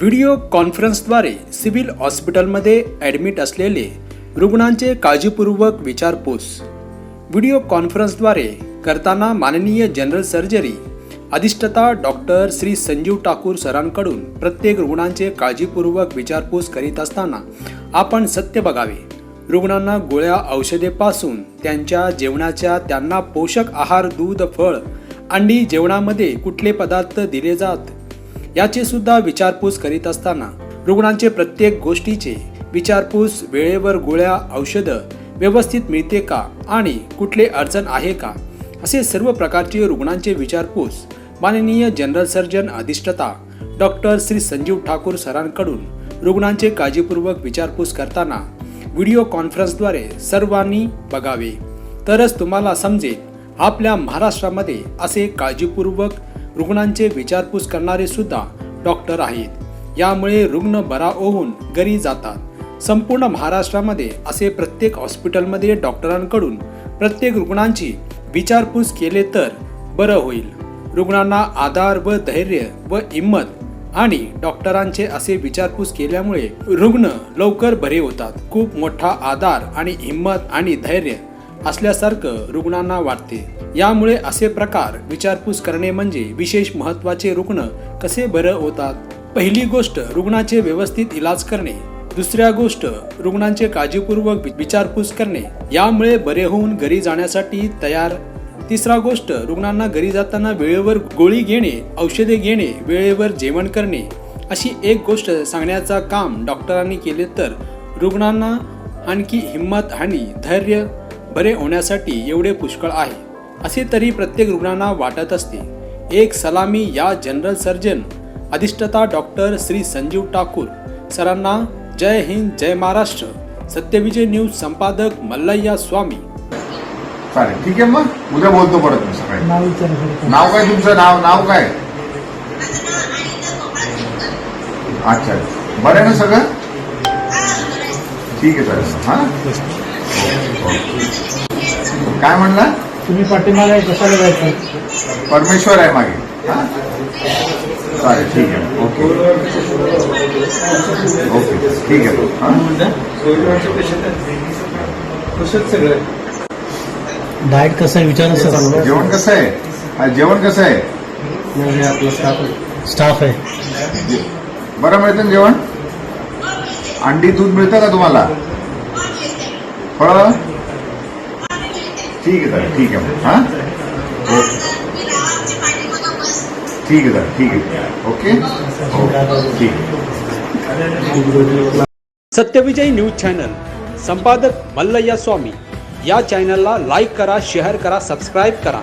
Video कॉन्फरन्सद्वारे civil हॉस्पिटलमध्ये admit असलेले रुग्णांचे काळजीपूर्वक विचारपूस. व्हिडिओ कॉन्फरन्सद्वारे करताना माननीय जनरल सर्जरी अधिष्ठता डॉक्टर श्री संजीव ठाकूर सरांकडून प्रत्येक रुग्णांचे काळजीपूर्वक विचारपूस करीत असताना आपण सत्य बघावे. रुग्णांना गोळ्या औषधेपासून त्यांच्या जेवणाच्या त्यांना पोषक आहार दूध फळ अंडी जेवणामध्ये कुठले पदार्थ दिले जात? याची सुद्धा विचारपूस करीत असताना रुग्णांचे प्रत्येक गोष्टीचे विचारपूस वेळेवर गोळ्या औषधं व्यवस्थित मिळते का आणि कुठले अडचण आहे का? असे सर्व प्रकारचे रुग्णांचे विचारपूस माननीय जनरल सर्जन अधिष्ठता डॉक्टर श्री संजीव ठाकूर सरांकडून रुग्णांचे काळजीपूर्वक विचारपूस करताना व्हिडिओ कॉन्फरन्सद्वारे सर्वांनी बघावे. तरच तुम्हाला समजेल आपल्या महाराष्ट्रामध्ये असे काळजीपूर्वक रुग्णांचे विचारपूस करणारे सुद्धा डॉक्टर आहेत. यामुळे रुग्ण बरा होऊन घरी जातात. संपूर्ण महाराष्ट्रामध्ये असे प्रत्येक हॉस्पिटलमध्ये डॉक्टरांकडून प्रत्येक रुग्णांची विचारपूस केले तर बरं होईल. रुग्णांना आधार व धैर्य व हिंमत आणि डॉक्टरांचे असे विचारपूस केल्यामुळे रुग्ण लवकर बरे होतात. खूप मोठा आधार आणि हिंमत आणि धैर्य असल्यासारखं रुग्णांना वाटते. यामुळे असे प्रकार विचारपूस करणे म्हणजे विशेष महत्त्वाचे रुग्ण कसे बरं होतात? पहिली गोष्ट रुग्णाचे व्यवस्थित इलाज करणे. दुसऱ्या गोष्ट रुग्णांचे काळजीपूर्वक विचारपूस करणे. यामुळे बरे होऊन घरी जाण्यासाठी तयार. तिसरा गोष्ट रुग्णांना घरी जाताना वेळेवर गोळी घेणे औषधे घेणे वेळेवर जेवण करणे. अशी एक गोष्ट सांगण्याचा काम डॉक्टरांनी केले तर रुग्णांना आणखी हिंमत आणि धैर्य बरे होण्यासाठी एवढे पुष्कळ आहे असे तरी प्रत्येक रुग्णांना वाटत असते. एक सलामी या जनरल सर्जन अधिष्ठता डॉक्टर श्री संजीव ठाकूर. सरांना जय हिंद जय महाराष्ट्र. सत्यविजय न्यूज संपादक मल्लय्या स्वामी. चालेल ठीक आहे मग. उद्या बोलतो परत मी सकाळी. नाव काय तुमचं? नाव नाव काय? अच्छा. बरं ना सगळं? ठीक आहे चालेल. हो. काय म्हणला? तुम्ही पाठीमागे कशाला जायचं? परमेश्वर आहे मागे. हा? चालेल ठीक आहे. ओके. ओके ठीक आहे. हा? डाएट कसं आहे? विचारा जेवण कसं आहे? हा, जेवण कसं आहे? स्टाफ आहे. बरं मिळतं जेवण? अंडी दूध मिळतं का तुम्हाला? फळ ठीक आहे चालेल ठीक आहे हां? ओके ठीक आहे चालेल ठीक आहे ओके? ओके ठीक आहे सत्यविजय न्यूज चॅनल संपादक मल्लय्या स्वामी। या चॅनलला लाईक करा शेअर करा सबस्क्राईब करा।